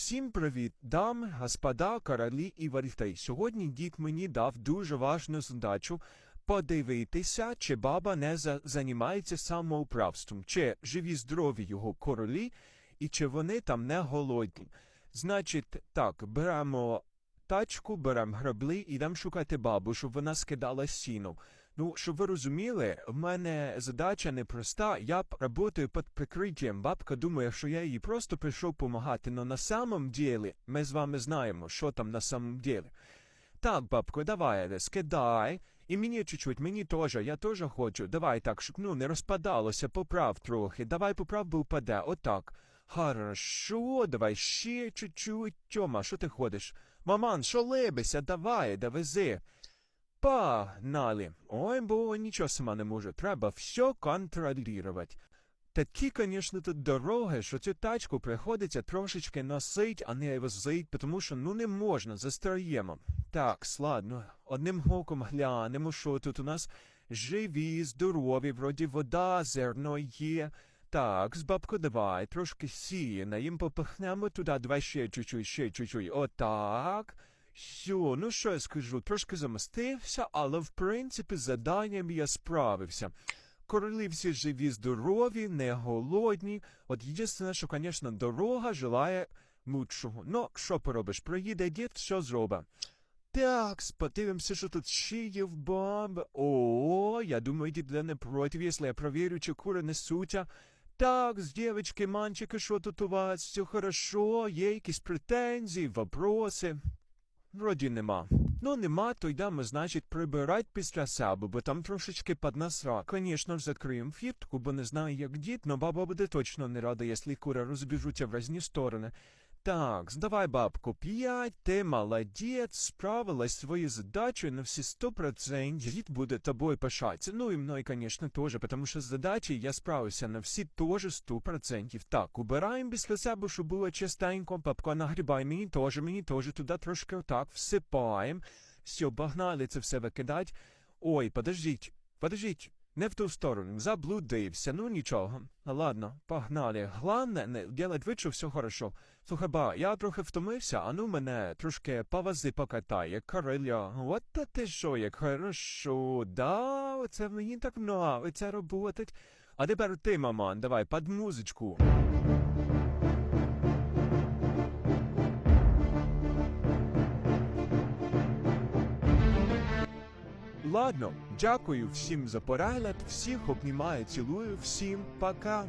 Всім привіт, дам, господа, королі і варіхтей. Сьогодні дід мені дав дуже важну задачу подивитися, чи баба не за... займається самоуправством, чи живі здорові його королі, і чи вони там не голодні. Значить, так, беремо тачку, беремо граблі і йдемо шукати бабу, щоб вона скидала сіно. Ну, щоб ви розуміли, в мене задача непроста. Я працюю під прикриттям. Бабка думає, що я їй просто прийшов допомагати. Но на самом ділі ми з вами знаємо, що там на самом ділі. Так, бабко, давай, скидай. І мені чуть-чуть, мені теж, я теж хочу. Давай так, щоб ну не розпадалося, поправ трохи. Давай поправ, бо впаде. Отак. Хорошо, давай ще чуть-чуть. Тьома, що ти ходиш? Маман, що либися, давай, довези. Погнали. Ой, бо нічого сама не можу. Треба все контролювати. Такі, звісно, тут дороги, що цю тачку приходиться трошечки носить, а не возить, тому що ну не можна, застаємо. Так, ладно, одним оком глянемо, що тут у нас живі, здорові, вроді вода, зерно є. Так, з бабко давай, трошки сіяна, їм попихнемо туди, давай ще чуть-чуть, ще чуть-чуть. Отак. Все, ну що я скажу, трошки замастився, але в принципі з заданням я справився. Королі всі живі, здорові, не голодні. От єдине, що, звісно, дорога желає лучшого. Ну, що поробиш, приїде дід, що зробить. Так, подивимося, що тут ще є в баби. О, я думаю, дід не проти, якщо я провірю, чи кури несуться. Так, з дівчатки, мальчики, що тут у вас? Все хорошо, є якісь претензії, вопроси? Вроді нема. Ну, нема, то йдемо, значить, прибирать після себе, бо там трошечки поднасра. Звісно ж, закриємо фіртку, бо не знаю, як дід, но баба буде точно не рада, якщо кури розбіжуться в різні сторони. Так, здавай, бабку, п'ять, ти молодець, справилась своєю задачею на всі сто процентів. Дід буде тобою пишатися. Ну і мною, звісно, теж, тому що з задачею я справився на всі теж сто процентів. Так, убираємо після себе, щоб було чистенько, бабка нагрібай мені теж, мені теж туди трошки отак всипаємо. Все, погнали це все викидать. Ой, подождіть, подождіть. Не в ту сторону, заблудився, ну нічого. Ладно, погнали. Главне, не делать вид, все хорошо. Слухай, ба, я трохи втомився, а ну мене трошки повази покатає, Короля. От та ти що, як хорошо, да, оце мені так нравиться роботить. А тепер ти, маман, давай, під музичку. Ладно, дякую всім за перегляд, всіх обнімаю, цілую, всім пока.